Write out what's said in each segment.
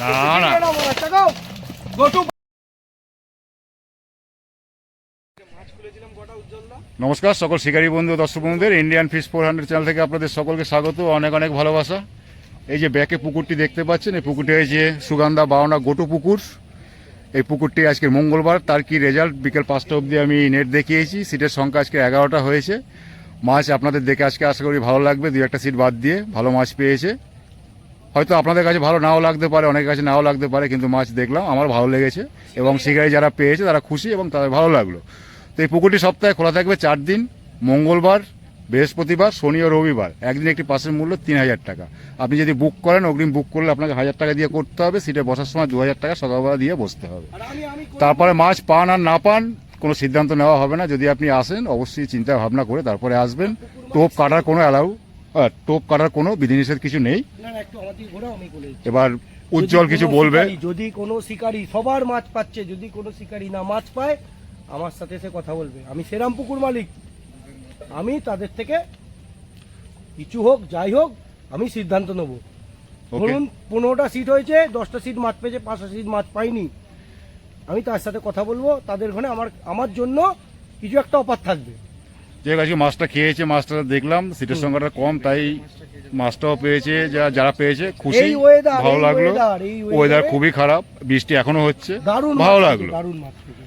না, না। নমস্কার সকল শিকারী বন্ধু দর্শক বন্ধুদের Indian fish four hundred channel থেকে আপনাদের সকলকে স্বাগত অনেক অনেক ভালোবাসা। এই যে ব্যাকে পুকুরটি দেখতে পাচ্ছেন এই পুকুরটি হয়েছে সুগন্ধা বাওনা গোটু পুকুর। এই পুকুরটি আজকে মঙ্গলবার তার কি রেজাল্ট বিকেল পাঁচটা অবধি আমি নেট দেখিয়েছি সিটের সংখ্যা আজকে এগারোটা হয়েছে। মাছ আপনাদের দেখে আজকে আশা করি ভালো লাগবে। দুই একটা সিট বাদ দিয়ে ভালো মাছ পেয়েছে। হয়তো আপনাদের কাছে ভালো নাও লাগতে পারে অনেকের কাছে নাও লাগতে পারে কিন্তু মাছ দেখলাম আমার ভালো লেগেছে। এবং শিকারি যারা পেয়েছে তারা খুশি এবং তাদের ভালো লাগল। তো এই পুকুরটি সপ্তাহে খোলা থাকবে চার দিন মঙ্গলবার বৃহস্পতিবার শনি ও রবিবার। একদিন একটি পাসের মূল্য তিন হাজার টাকা। আপনি যদি বুক করেন অগ্রিম বুক করলে আপনাকে হাজার টাকা দিয়ে করতে হবে। সিটে বসার সময় দু হাজার টাকা সকালবেলা দিয়ে বসতে হবে। তারপরে মাছ পান আর না পান কোনো সিদ্ধান্ত নেওয়া হবে না। যদি আপনি আসেন অবশ্যই চিন্তা ভাবনা করে তারপরে আসবেন। টোপ কাটার কোনো অ্যালাউ টোপ কাটার কোনো বিধিনিষেধ কিছু নেই। এবার উজ্জ্বল কিছু বলবে। যদি কোনো শিকারি সবার মাছ পাচ্ছে যদি কোনো শিকারি না মাছ পায় আমার সাথে সে কথা বলবে। আমি সেরাম পুকুর মালিক। আমি তাদের থেকে কিছু হোক যাই হোক আমি সিদ্ধান্ত নেব। ধরুন পনেরোটা সিট হয়েছে দশটা সিট মাছ পেয়েছে পাঁচটা সিট মাছ পাইনি। আমি তার সাথে কথা বলব তাদের ওখানে আমার আমার জন্য কিছু একটা অফার থাকবে। যে আজকে মাছটা খেয়েছে মাছটা দেখলাম সিটের সংখ্যাটা কম তাই মাছটাও পেয়েছে যা- যারা পেয়েছে খুশি ভালো লাগল। ওয়েদার খুবই খারাপ বৃষ্টি এখনও হচ্ছে দারুণ ভালো লাগল।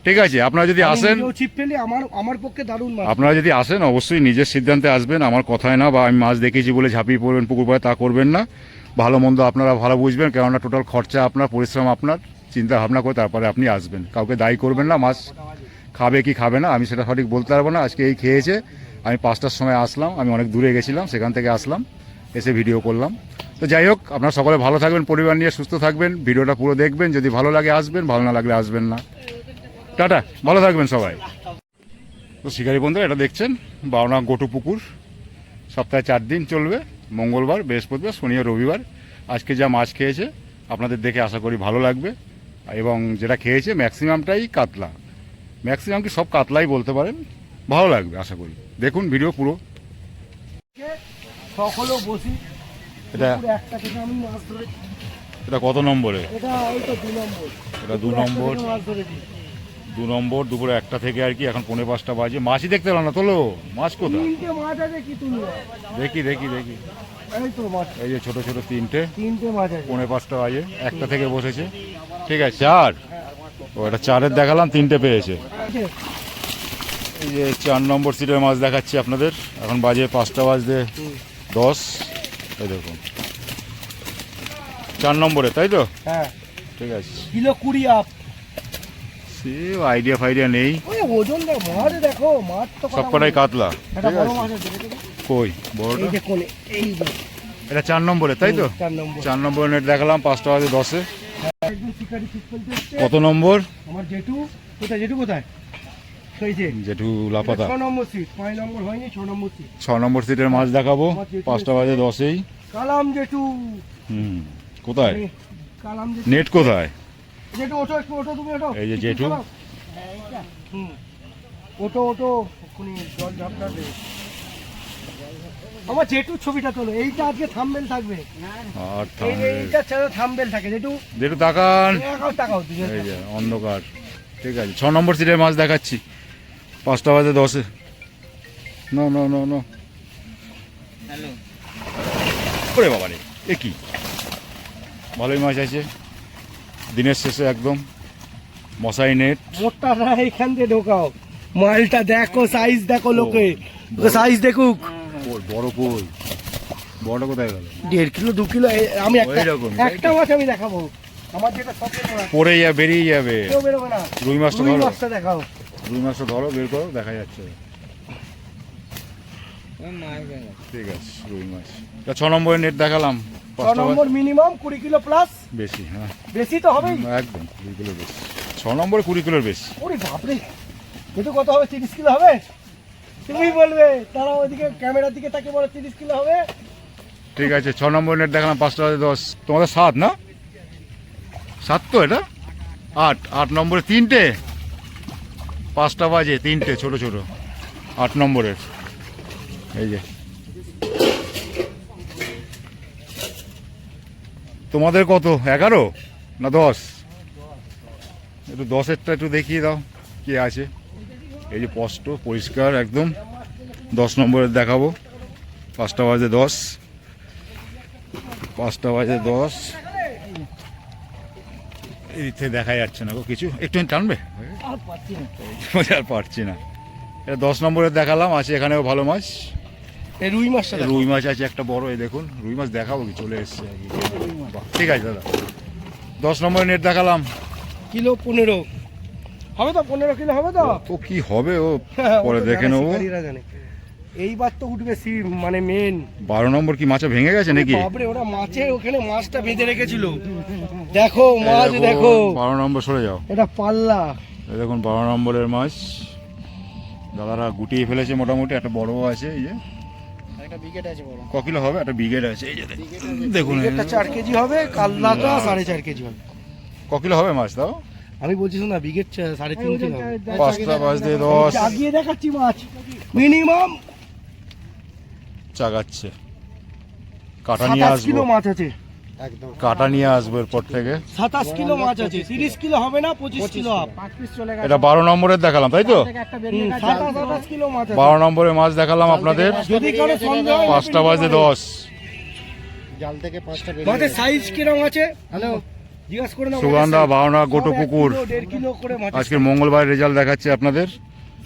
ঠিক আছে আপনারা যদি আসেন আমার আমার পক্ষে দারুণ আপনারা যদি আসেন অবশ্যই নিজের সিদ্ধান্তে আসবেন আমার কথায় না বা আমি মাছ দেখেছি বলে ঝাঁপিয়ে পড়বেন পুকুর পাড়ে তা করবেন না। ভালো মন্দ আপনারা ভালো বুঝবেন কেননা টোটাল খরচা আপনার পরিশ্রম আপনার। চিন্তা ভাবনা করে তারপরে আপনি আসবেন। কাউকে দায়ী করবেন না, মাছ খাবে কি খাবে না, আমি সেটা সঠিক বলতে পারব না। আজকে এই খেয়েছে, আমি পাঁচটার সময় আসলাম, আমি অনেক দূরে গেছিলাম, সেখান থেকে আসলাম, এসে ভিডিও করলাম। তো যাই হোক, আপনারা সকলে ভালো থাকবেন, পরিবার নিয়ে সুস্থ থাকবেন, ভিডিওটা পুরো দেখবেন, যদি ভালো লাগে আসবেন, ভালো না লাগলে আসবেন না। টাটা, ভালো থাকবেন সবাই। তো শিকারি বন্ধু এটা দেখছেন বাউনা গোটু পুকুর সপ্তাহে চার দিন চলবে, মঙ্গলবার, বৃহস্পতিবার, শনি রবিবার। আজকে যা মাছ খেয়েছে, আপনাদের দেখে আশা করি ভালো লাগবে। এবং যেটা খেয়েছে ম্যাক্সিমামটাই কাতলা। ম্যাক্সিমাম কি সব কাতলাই বলতে পারেন? ভালো লাগবে আশা করি। দেখুন ভিডিও পুরো। সকলেও বসি। এটা একটা থেকে আমি মাছ ধরেছি। এটা কত নম্বরে? এটা ওই তো দু নম্বর। এটা দু নম্বর। মাছ ধরেছি। দু নম্বর দুপুরে একটা থেকে আর কি এখন পৌনে পাঁচটা বাজে। মাছই দেখতে পেলাম না তোলো মাছ কোথায়? তিনটে মাছ আছে কি তুমি? দেখি দেখি দেখি। এই যে ছোট ছোট তিনটে তিনটে মাছ আছে। পৌনে পাঁচটা বাজে একটা থেকে বসেছে। ঠিক আছে চার। ও এটা চারের দেখালাম তিনটে পেয়েছে। এই যে চার নম্বর সিটের মাছ দেখাচ্ছি আপনাদের। এখন বাজে পাঁচটা বাজতে দশ। এই দেখুন। চার নম্বরে তাই তো? হ্যাঁ। ঠিক আছে। কিলো কুড়ি আপ সে আইডিয়া ফাইডিয়া নেই। ওই ওজন মাছ দেখো মাছ তো সব কাতলা। কই বড়টা? এই এটা চার নম্বরে তাই তো? চার নম্বর। চার নম্বর নেট দেখালাম পাঁচটা বাজে দশে। এসছে। কত নম্বর? আমার জেঠু কোথায় জেঠু কোথায়? জেঠু লাপাতা। ছ নম্বর ছ সিটের মাছ দেখাবো পাঁচটা বাজে দশেই। কালাম জেঠু। হুম কোথায়? নেট কোথায়? জেঠু ওঠো একটু ওঠো তুমি ওঠো। এই যে জেঠু। হুম। ওঠো ওঠো ওখানে জল ঝাপটা দে। আমার জেঠুর ছবিটা তোলো এইটা আজকে থামবেল থাকবে। আর এই এইটা ছাড়া থামবেল থাকে জেঠু। জেঠু তাকান। টাকাও এই যে অন্ধকার। ঠিক আছে ছ নম্বর সিটের মাছ দেখাচ্ছি। পাঁচটা বাজে দশে। No no no no. ওরে বাবা রে এ কি? ভালোই মাছ আছে। দিনের শেষে একদম মশাই নেট। মোটটা এখান দিয়ে ঢোকাও। মালটা দেখো সাইজ দেখো লোকে। সাইজ দেখুক। বড় কই? বড় কোথায় গেল? দেড় কিলো দু কিলো আমি একটা মাছ আমি দেখাবো। আমার যেটা সবচেয়ে পড়ে যাবে বেরিয়ে যাবে। কেউ বেরোবে না। রুই মাছটা রুই ধরো। মাছটা দেখাও। রুই মাছটা ধরো বের করো দেখা যাচ্ছে। ঠিক আছে রুই মাছ। ছ নম্বরের নেট দেখালাম। ছ নম্বর মিনিমাম কুড়ি কিলো প্লাস বেশি হ্যাঁ। বেশি তো হবেই। একদম কুড়ি কিলোর বেশি। ছ নম্বরে কুড়ি কিলোর বেশি। ওরে বাপরে কিন্তু কত হবে তিরিশ কিলো হবে? তুমি বলবে তারা ওইদিকে ক্যামেরার দিকে তাকে বলে তিরিশ কিলো হবে। ঠিক আছে ছ নম্বর নেট দেখালাম পাঁচটা দশ। তোমাদের সাত না? সাত তো এটা? আট আট নম্বরে তিনটে। পাঁচটা বাজে তিনটে ছোট ছোট। আট নম্বরের। এই যে। তোমাদের কত? এগারো? না দশ? একটু দশেরটা একটু দেখিয়ে দাও কে আছে? এই যে স্পষ্ট পরিষ্কার একদম। দশ নম্বরের দেখাবো। পাঁচটা বাজে দশ। পাঁচটা বাজে দশ। এইতে দেখা যাচ্ছে না গো কিছু। একটু টানবে? আর পারছি না। এটা দশ নম্বরের দেখালাম আছে এখানেও ভালো মাছ। এই রুই মাছ। রুই মাছ আছে একটা বড় এই দেখুন। রুই মাছ দেখাবো কি চলে এসছে। ঠিক আছে দাদা। দশ নম্বরের নেট দেখালাম। কিলো পনেরো। হবে তো? পনেরো কিলো হবে তো? তো কি হবে ও? পরে দেখে নেব। এইবার তো উঠবে সি মানে মেন বারো নম্বর কি মাছা ভেঙে গেছে নাকি? বাপরে ওরা মাছের ওখানে মাছটা বেঁধে রেখেছিল। দেখো মাছ দেখো বারো নম্বর সরে যাও। এটা পাল্লা। দেখুন বারো নম্বরের মাছ। দাদারা গুটিয়ে ফেলেছে মোটামুটি একটা বড় আছে এই যে। ক কিলো হবে? একটা বিঘেট আছে এই যে দেখুন। দেখুন চার কেজি হবে কালনাটা সাড়ে চার কেজি হবে। ক কিলো হবে মাছ তাও? আমি বলছি না বিগেট সাড়ে তিন কিলো পাঁচটা পাঁচ দিয়ে দশ। আগিয়ে দেখাচ্ছি মাছ। মিনিমাম চাগাচ্ছে। কাটা নিয়ে আসব। মাছ আছে। কাটা নিয়ে আসব এরপর থেকে। সাতাশ কিলো মাছ আছে তিরিশ কিলো হবে না পঁচিশ কিলো এটা বারো নম্বরের দেখালাম তাই তো? বারো নম্বরের মাছ দেখালাম আপনাদের। পাঁচটা বাজে দশ। জাল থেকে পাঁচটা মাছের সাইজ কিরম আছে? হ্যালো সুগন্ধা গোটো পুকুর আজকের মঙ্গলবার রেজাল্ট দেখাচ্ছে আপনাদের।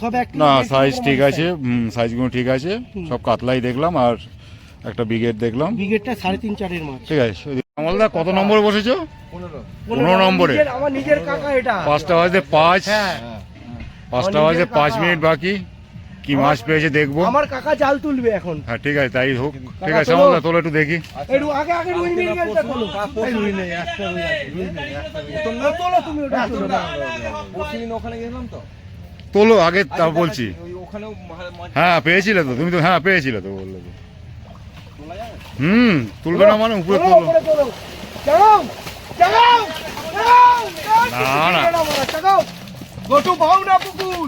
সব এক কিলো, না সাইজ ঠিক আছে। হুম, সাইজগুলো ঠিক আছে। সব কাতলাই দেখলাম আর একটা বিগেট দেখলাম। বিঘেটটা সাড়ে তিন চারের মাছ ঠিক আছে আমলদা কত নম্বরে বসেছো? পনেরো। নম্বরে। আমার নিজের কাকা এটা। পাঁচটা বাজে পাঁচ। হ্যাঁ। পাঁচটা বাজে পাঁচ মিনিট বাকি। কি মাছ পেয়েছে দেখব। আমার কাকা জাল তুলবে এখন। হ্যাঁ ঠিক আছে তাই হোক। ঠিক আছে তোলো। আমলদা তোলো একটু দেখি। একটু আগে আগে রুই মিল গেলটা তোলো রুই নেই একটা রুই রুই নেই, একটা রুই। তোলো, তোলো তুমি ওটা তোলো। না। প্রতিদিন ওখানে গেলাম তো। তোলো আগে তা বলছি। ওই ওখানেও মা- মাছ হ্যাঁ পেয়েছিলে তো। তুমি তো হ্যাঁ পেয়েছিলে তো বললে তো। হুম তুলবে না মানে উপরে জাগাও, না, না। কিছু ছেড়ে দাও, জাগাও। গটু বাউ না পুকুর।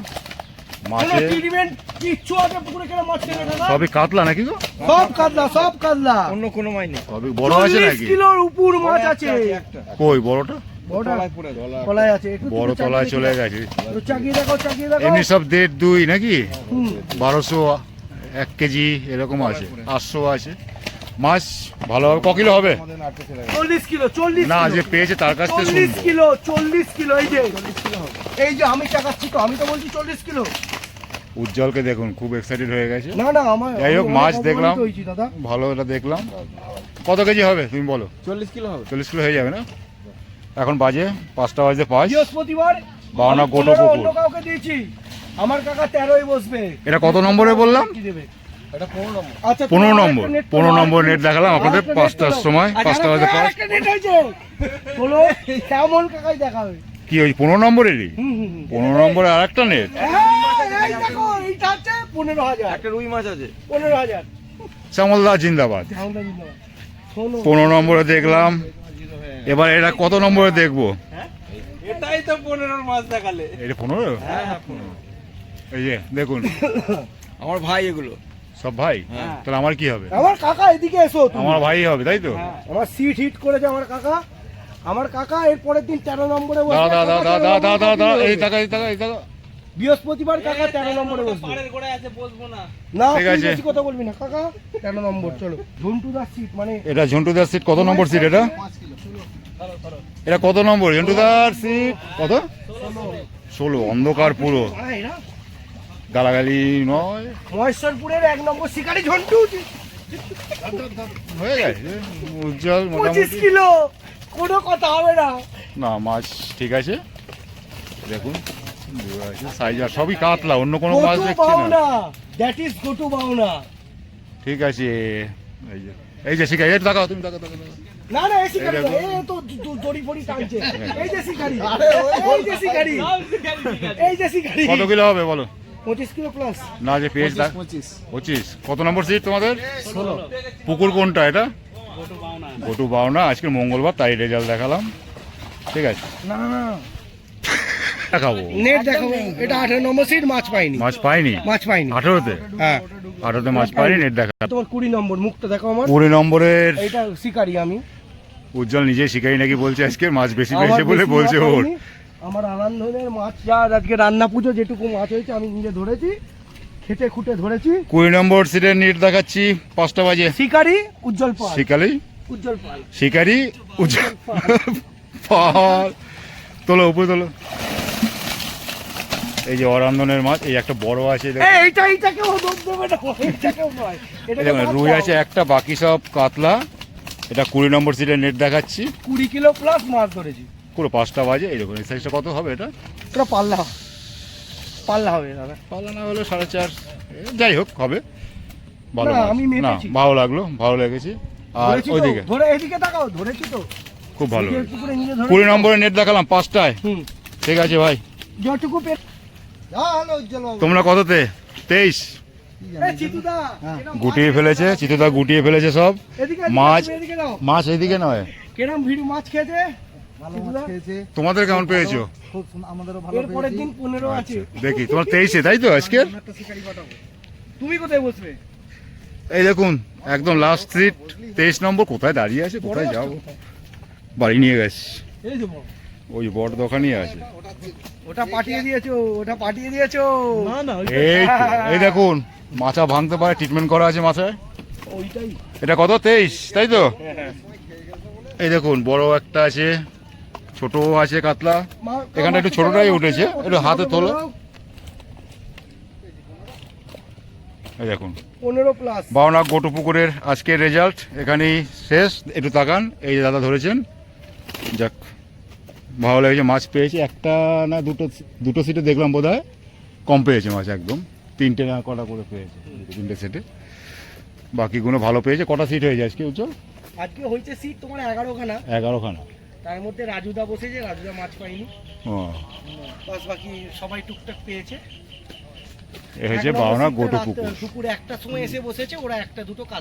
মাছে ট্রিটমেন্ট কিচ্ছু আগে পুকুরে কেন মাছ ছেড়ে দাদা সবই কাতলা নাকি গো? সব কাতলা সব কাতলা। অন্য কোনো মাছ নেই সবই বড় আছে 40 নাকি? কিলোর উপর মাছ আছে। একটা। কই বড়টা? বড় তলায় চলে গেছে। এমনি সব দেড় দুই নাকি? বারোশো এক কেজি এরকম আছে আটশো আছে। মাছ ভালো হবে। ক কিলো হবে? চল্লিশ কিলো চল্লিশ না যে পেয়েছে তার কাছ থেকে চল্লিশ কিলো চল্লিশ কিলো এই যে। এই যে আমি চাকাচ্ছি তো আমি তো বলছি চল্লিশ কিলো। উজ্জ্বলকে দেখুন খুব এক্সাইটেড হয়ে গেছে। না না আমার যাই হোক, মাছ দেখলাম। ভালো এটা দেখলাম। কত কেজি হবে তুমি বলো? চল্লিশ কিলো হবে। চল্লিশ কিলো হয়ে যাবে না? এখন বাজে পাঁচটা বাজে পাঁচ। বৃহস্পতিবার আমি গোটো পুকুর। কাউকে দিয়েছি। আমার কাকা তেরোই বসবে। এটা কত নম্বরে বললাম? কি দেবে? এটা পনেরো নম্বর। আচ্ছা পনেরো নম্বর নেট দেখালাম আপনাদের পাঁচটার সময় আচ্ছা, পাঁচটা বাজে পাঁচ দেখাবে। কি ওই পনেরো নম্বরেরই? হুম হুম হুম। পনেরো নম্বরে আর একটা নেট হ্যাঁ, শ্যামলদা জিন্দাবাদ। পনেরো নম্বরে দেখলাম। এবার এটা কত নম্বরে দেখব? এটাই তো পনেরোর মাছ দেখালে। এটা পনেরো? হ্যাঁ হ্যাঁ পনেরো। এই যে দেখুন। আমার ভাই এগুলো। সব ভাই? হ্যাঁ। তাহলে আমার কি হবে? আমার কাকা এদিকে এসো আমার ভাই হবে তাই তো? আমার সিট হিট করেছে আমার কাকা। আমার কাকা এর পরের দিন তেরো নম্বরে এই টাকা এই টাকা এই টাকা। বৃহস্পতিবার কাকা তেরো নম্বরে বসবে। আছে বসবো না। না ঠিক আছে। বেশি কথা বলবি না। কাকা তেরো নম্বর চলো। ঝন্টু দাস সিট মানে এটা ঝন্টুদার সিট কত নম্বর সিট এটা? এটা কত নম্বর? ঝন্টুদার সিট কত? ষোলো। অন্ধকার পুরো। গালাগালি নয়। মহেশ্বরপুরের এক নম্বর শিকারি ঝন্টু হয়ে গেছে। উজ্জ্বল পঁচিশ কিলো। কোনো কথা হবে না। না মাছ ঠিক আছে। দেখুন সাইজ আর সবই কাতলা অন্য কোনো মাছ দেখছি না। দ্যাট ইজ গটু বাউনা ঠিক আছে। এই যে এই যে তুমি। না না এই শিকারি এই না, দেখো। এই তো দু- দু- দড়ি ফড়ি টানছে। এই যে শিকারি। এই যে শিকারি। এই যে শিকারি। কত কিলো হবে বলো। পঁচিশ কিলো প্লাস না যে পেয়েছ দেখ পঁচিশ। কত নম্বর সিট তোমাদের? পুকুর কোনটা এটা? গটু বাউনা আজকে মঙ্গলবার তাই রেজাল্ট দেখালাম। ঠিক আছে। না না দেখাবো। নেট দেখাবো। এটা আঠারো নম্বর সিট মাছ পাইনি। মাছ পাইনি? মাছ পাইনি। আঠেরোতে? হ্যাঁ। আঠেরোতে মাছ পাইনি নেট দেখা তোমার কুড়ি নম্বর মুখটা দেখো আমার। কুড়ি নম্বরের এইটা শিকারি আমি। উজ্জ্বল নিজে শিকারি নাকি বলছে আজকে? মাছ বেশি পেয়েছে বলে বলছে ওর। আমার আনন্দনের মাছ। যা আজকে রান্না পুজো যেটুকু মাছ হয়েছে আমি নিজে ধরেছি খেটে খুঁটে ধরেছি। কুড়ি নম্বর সিটের নিট দেখাচ্ছি পাঁচটা বাজে। শিকারি উজ্জ্বল পাল। শিকারি? উজ্জ্বল পাল। শিকারি? উজ্জ্বল পাল। তোলো উপরে তোলো। এই যে অরান্দনের মাছ এই একটা বড় আছে। এইটা রুই আছে একটা বাকি সব কাতলা। এটা কুড়ি নম্বর সিটের নেট দেখাচ্ছি। কুড়ি কিলো প্লাস মাছ ধরেছি। পুরো পাঁচটা বাজে দেখুন এই সাইজটা কত হবে এটা? এটা পাল্লা পাল্লা হবে দাদা। পাল্লা না হলে সাড়ে চার যাই হোক হবে। ভালো না, আমি না ভালো লাগল ভালো লেগেছে। আর ওইদিকে? ধরে এদিকে তাকাও ধরেছি তো। খুব ভালো কুড়ি নম্বরের নেট দেখালাম পাঁচটায়। ঠিক আছে ভাই। যতটুকু তোমরা কততে? তেইশ। এই গুটিয়ে ফেলেছে চিতুদা গুটিয়ে ফেলেছে সব। এদিকে, মাছ এদিকে নয়। কেরম ভিড় মাছ খেয়েছে? তোমাদের কেমন পেয়েছ? খুব সুন- আমাদেরও ভালো এর পরের পেয়েছি। দিন পনেরো আছে। দেখি তোমার তেইশে তাই তো পাঠাবো। তুমি কোথায় বসবে? এই দেখুন একদম লাস্ট স্ট্রিট তেইশ নম্বর কোথায় দাঁড়িয়ে আছে কোথায় যাব? বাড়ি নিয়ে গেছি। ওই বড় দোকানই আছে। ওটা পাঠিয়ে দিয়েছ ওটা পাঠিয়ে দিয়েছ। না না এই এই দেখুন মাথা ভাঙতে পারে ট্রিটমেন্ট করা আছে মাথায়। এটা কত তেইশ তাই তো? এই দেখুন বড় একটা আছে। ছোট আছে কাতলা। এখানটা একটু ছোটটাই উঠেছে, একটু হাতে তোলো। দেখুন। পনেরো প্লাস বাউনা গোটু পুকুরের আজকের রেজাল্ট এখানেই শেষ একটু তাকান এই যে দাদা ধরেছেন। যাক ভালো লেগেছে মাছ পেয়েছি। একটা না দুটো দুটো সিটে দেখলাম বোধ হয় কম পেয়েছে মাছ একদম। তিনটে না কটা করে পেয়েছে তিনটে সিটে বাকিগুলো ভালো পেয়েছে। কটা সিট হয়ে যায় আজকে উজ্জ্বল? আজকে হয়েছে সিট তোমার এগারো খানা এগারোখানা। তার মধ্যে রাজুদা বসেছে রাজুদা মাছ পাইনি বাস বাকি সবাই টুকটাক পেয়েছে। এ হয়েছে এক নম্বর গোটু পুকুর দুপুরে একটার সময় এসে বসেছে ওরা একটা দুটো কাজ